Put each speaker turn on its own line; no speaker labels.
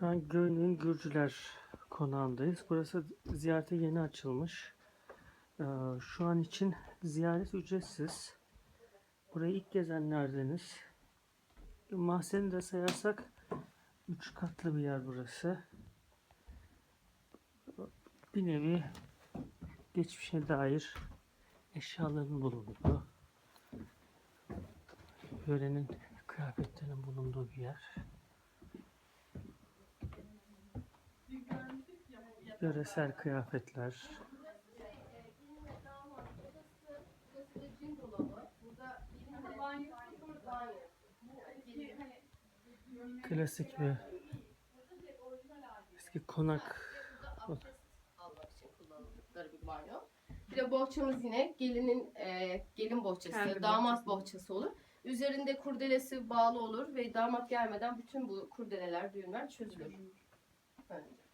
Şu an Göynük'ün Gürcüler konağındayız. Burası ziyarete yeni açılmış. Ee, Şu an için ziyaret ücretsiz. Burayı ilk gezenlerdeniz. Mahzeni de sayarsak 3 katlı bir yer burası. Bir nevi geçmişe dair eşyaların bulunduğu, yörenin kıyafetlerinin bulunduğu bir yer. Yöresel kıyafetler. Klasik bir eski konak.
bir banyo. Bir de bohçamız yine gelinin e, gelin bohçası,
Kendi
damat bohçası olur. Üzerinde kurdelesi bağlı olur ve damat gelmeden bütün bu kurdeleler, düğümler çözülür. Önce.